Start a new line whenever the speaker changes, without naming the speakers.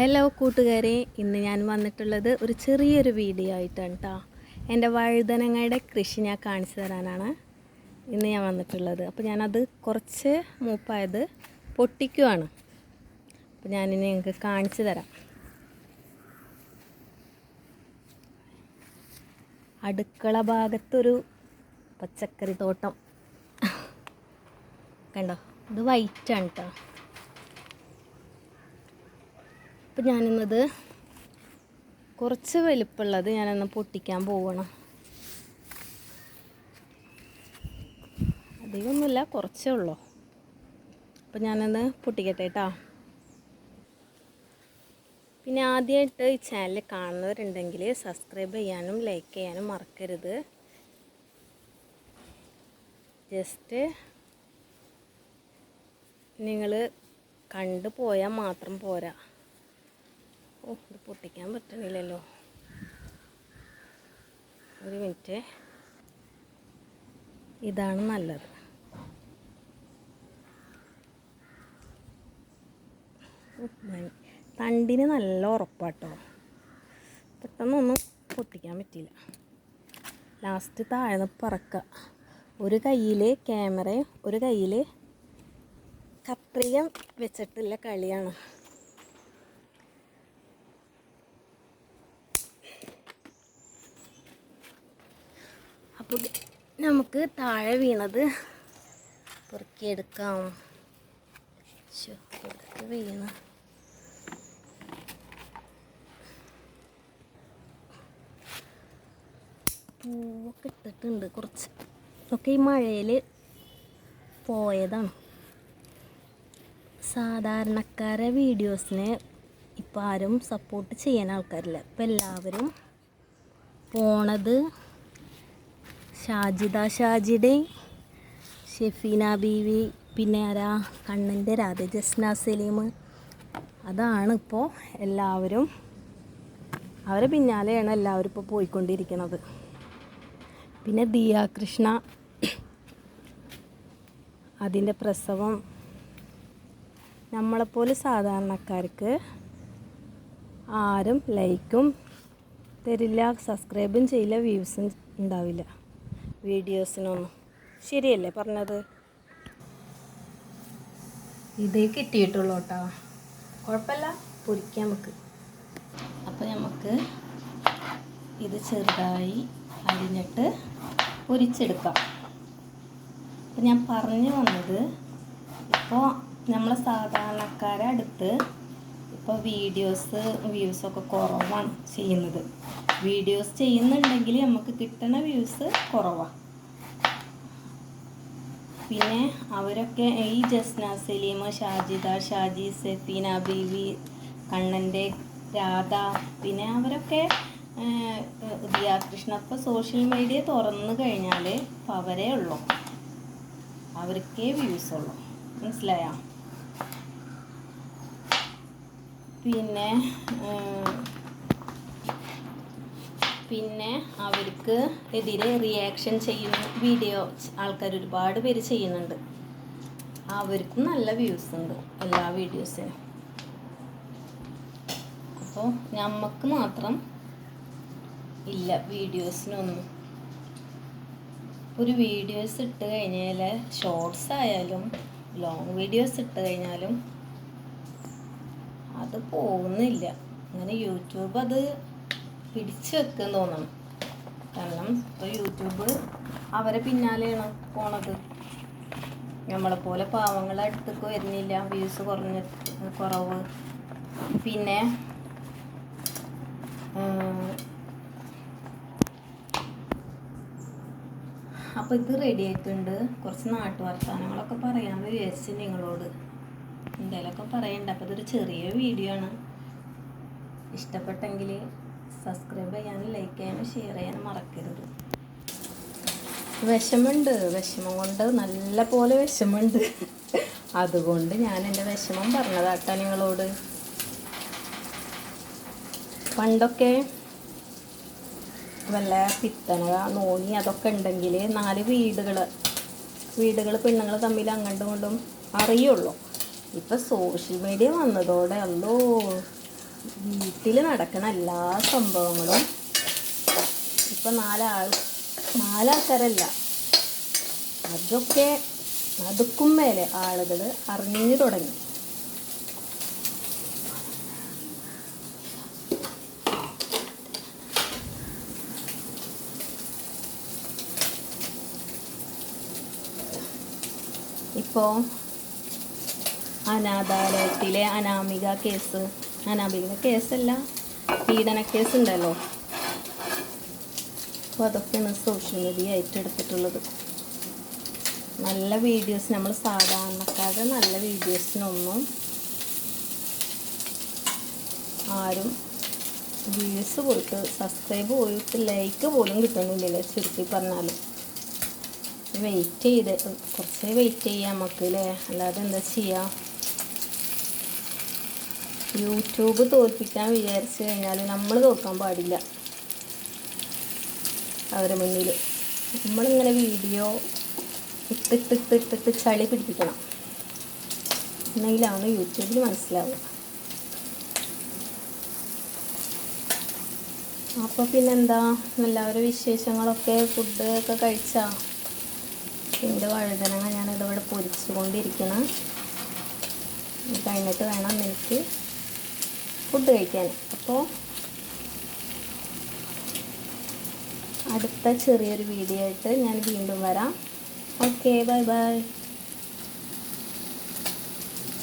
Hello കൂട്ടുകാരെ. ഇന്ന് ഞാൻ വന്നിട്ടുള്ളത് ഒരു ചെറിയൊരു വീഡിയോ ആയിട്ടാണ് കേട്ടോ എന്റെ വഴുതനങ്ങയുടെ കൃഷി ഞാൻ കാണിച്ചു തരാനാണ് ഇന്ന് ഞാൻ വന്നിട്ടുള്ളത്. അപ്പോൾ ഞാനത് കുറച്ച് മൂപ്പായത് പൊട്ടിക്കുവാണ്. അപ്പോൾ ഞാനിനി നിങ്ങൾക്ക് കാണിച്ചു തരാം. അടുക്കള ഭാഗത്തൊരു പച്ചക്കറി തോട്ടം. കണ്ടോ? ഇത് വൈറ്റാണ് കേട്ടോ അപ്പം ഞാനിന്നത് കുറച്ച് വലിപ്പമുള്ളത് ഞാനൊന്ന് പൊട്ടിക്കാൻ പോവണം. അധികമൊന്നുമില്ല കുറച്ചേ ഉള്ളൂ. അപ്പം ഞാനൊന്ന് പൊട്ടിക്കട്ടെ കേട്ടോ. പിന്നെ ആദ്യമായിട്ട് ഈ ചാനൽ കാണുന്നവരുണ്ടെങ്കിൽ സബ്സ്ക്രൈബ് ചെയ്യാനും ലൈക്ക് ചെയ്യാനും മറക്കരുത്. ജസ്റ്റ് നിങ്ങൾ കണ്ടു പോയാൽ മാത്രം പോരാ. ഓ ഇത് പൊട്ടിക്കാൻ പറ്റണില്ലല്ലോ. ഒരു മിനിറ്റ്. ഇതാണ് നല്ലത്. തണ്ടിന് നല്ല ഉറപ്പാട്ടോ. പെട്ടെന്നൊന്നും പൊട്ടിക്കാൻ പറ്റിയില്ല. ലാസ്റ്റ് താഴ്ന്ന് പറക്കുക ഒരു കയ്യിൽ ക്യാമറയും ഒരു കയ്യിൽ കത്രിക വെച്ചിട്ടുള്ള കളിയാണ്. അപ്പോൾ നമുക്ക് താഴെ വീണത് പൊറുക്കിയെടുക്കാം. വീണ. പൂവൊക്കെ ഇട്ടിട്ടുണ്ട് കുറച്ച്. ഒക്കെ ഈ മഴയിൽ പോയതാണ്. സാധാരണക്കാരെ വീഡിയോസിനെ ഇപ്പം ആരും സപ്പോർട്ട് ചെയ്യാൻ ആൾക്കാരില്ല. ഇപ്പം എല്ലാവരും പോണത് ഷാജിദ ഷാജിയുടെ ഷെഫീന ബീവി പിന്നെ ആരാ? കണ്ണന്റെ രാധ ജസ്ന സലീം. അതാണ് ഇപ്പോൾ എല്ലാവരും അവരെ പിന്നാലെയാണ് എല്ലാവരും ഇപ്പോൾ പോയിക്കൊണ്ടിരിക്കുന്നത് പിന്നെ ദിയ കൃഷ്ണ അതിന്റെ പ്രസവം. നമ്മളെപ്പോലെ സാധാരണക്കാർക്ക് ആരും ലൈക്കും തരില്ല സബ്സ്ക്രൈബും ചെയ്യില്ല വ്യൂസും ഉണ്ടാവില്ല. വീഡിയോസിനൊന്നും. ശരിയല്ലേ പറഞ്ഞത്? ഇതേ കിട്ടിയിട്ടുള്ളൂ കേട്ടോ കുഴപ്പമില്ല. പൊരിക്കാം നമുക്ക്. അപ്പോൾ നമുക്ക് ഇത് ചെറുതായി അരിഞ്ഞിട്ട് പൊരിച്ചെടുക്കാം. അപ്പം ഞാൻ പറഞ്ഞു വന്നത് ഇപ്പോൾ നമ്മളെ സാധാരണക്കാരെ അടുത്ത് ഇപ്പോൾ വീഡിയോസ് വ്യൂസൊക്കെ കുറവാണ് ചെയ്യുന്നത്. വീഡിയോസ് ചെയ്യുന്നുണ്ടെങ്കിൽ നമുക്ക് കിട്ടുന്ന വ്യൂസ് കുറവാണ് പിന്നെ അവരൊക്കെ ഈ ജസ്ന സലീം ഷാജിദ ഷാജി സെഫീന ബീവി കണ്ണന്റെ രാധ പിന്നെ അവരൊക്കെ ദിയാകൃഷ്ണ ഇപ്പോൾ സോഷ്യൽ മീഡിയ തുറന്നു കഴിഞ്ഞാൽ ഇപ്പം അവരേ ഉള്ളൂ. അവർക്കേ വ്യൂസ് ഉള്ളൂ. മനസ്സിലായോ? പിന്നെ പിന്നെ അവർക്ക് എതിരെ റിയാക്ഷൻ ചെയ്യുന്ന വീഡിയോ ആൾക്കാർ ഒരുപാട് പേര് ചെയ്യുന്നുണ്ട്. അവർക്കും നല്ല വ്യൂസ് ഉണ്ട് എല്ലാ വീഡിയോസിനും അപ്പോൾ നമുക്ക് മാത്രം ഇല്ല വീഡിയോസിനൊന്നും ഒരു വീഡിയോസ് ഇട്ട് കഴിഞ്ഞാൽ ഷോർട്സ് ആയാലും ലോങ് വീഡിയോസ് ഇട്ട് കഴിഞ്ഞാലും അത് പോകുന്നില്ല. അങ്ങനെ യൂട്യൂബ് അത് പിടിച്ചു വെക്കാൻ തോന്നണം. കാരണം ഇപ്പോൾ യൂട്യൂബ് അവരെ പിന്നാലെയാണ് പോണത്. നമ്മളെപ്പോലെ പാവങ്ങളെ അടുത്തേക്ക് വരുന്നില്ല. വ്യൂസ് കുറഞ്ഞ കുറവ്. പിന്നെ അപ്പോൾ ഇത് റെഡി ആയിട്ടുണ്ട്. കുറച്ച് നാട്ടു വർത്തമാനങ്ങളൊക്കെ പറയാമെന്ന് വിചാരിച്ചു നിങ്ങളോട്. എന്തെങ്കിലുമൊക്കെ പറയണ്ട. അപ്പോൾ ഇതൊരു ചെറിയ വീഡിയോ ആണ്. ഇഷ്ടപ്പെട്ടെങ്കിൽ സബ്സ്ക്രൈബ് ചെയ്യാനും ലൈക്ക് ചെയ്യാനും ഷെയർ ചെയ്യാനും മറക്കരുത്. വിഷമുണ്ട്. വിഷമം കൊണ്ട് നല്ല പോലെ വിഷമുണ്ട് അതുകൊണ്ട് ഞാൻ എന്റെ വിഷമം പറഞ്ഞതാട്ടാ നിങ്ങളോട്. പണ്ടൊക്കെ വല്ല പിത്തന നോണി അതൊക്കെ ഉണ്ടെങ്കിൽ നാല് വീടുകൾ വീടുകൾ പെണ്ണുങ്ങൾ തമ്മിൽ അങ്ങോട്ടും ഇങ്ങോട്ടും അറിയുള്ളൂ. ഇപ്പം സോഷ്യൽ മീഡിയ വന്നതോടെ അല്ലോ. വീട്ടിൽ നടക്കണ എല്ലാ സംഭവങ്ങളും ഇപ്പം നാലാൾ നാലാൾക്കാരല്ല. അതൊക്കെ അതുക്കും മേലെ ആളുകൾ അറിഞ്ഞു തുടങ്ങി. ഇപ്പോൾ അനാഥാലയത്തിലെ അനാമിക കേസ്. അനാമിക കേസല്ല പീഡന കേസ് ഉണ്ടല്ലോ അപ്പോൾ അതൊക്കെയാണ് സോഷ്യൽ മീഡിയ ഏറ്റെടുത്തിട്ടുള്ളത്. നല്ല വീഡിയോസ് നമ്മൾ സാധാരണക്കാരുടെ നല്ല വീഡിയോസിനൊന്നും ആരും വ്യൂസ് കൊടുത്ത് സബ്സ്ക്രൈബ് പോയിട്ട് ലൈക്ക് പോലും കിട്ടുന്നില്ലല്ലോ ചുരുക്കി പറഞ്ഞാൽ വെയിറ്റ് ചെയ്ത് കുറച്ച് വെയിറ്റ് ചെയ്യാം നമുക്ക് അല്ലേ അല്ലാതെ എന്താ ചെയ്യുക യൂട്യൂബ് തോൽപ്പിക്കാൻ വിചാരിച്ചു കഴിഞ്ഞാൽ നമ്മൾ തോൽക്കാൻ പാടില്ല. അവരെ മുന്നിൽ നമ്മളിങ്ങനെ വീഡിയോ ഇട്ടിട്ടിട്ട് ഇട്ടിട്ട് ചളി പിടിപ്പിക്കണം. എന്നെങ്കിലാണ് യൂട്യൂബിൽ മനസ്സിലാവുക. അപ്പോൾ പിന്നെന്താ? എല്ലാവരും വിശേഷങ്ങളൊക്കെ ഫുഡ് ഒക്കെ കഴിച്ചാ? എന്റെ വഴുതനങ്ങ ഞാനിതിവിടെ പൊരിച്ചുകൊണ്ടിരിക്കണം. കഴിഞ്ഞിട്ട് വേണം എനിക്ക് ഫുഡ് കഴിക്കാൻ. അപ്പോൾ അടുത്ത ചെറിയൊരു വീഡിയോ ആയിട്ട് ഞാൻ വീണ്ടും വരാം. Okay bye bye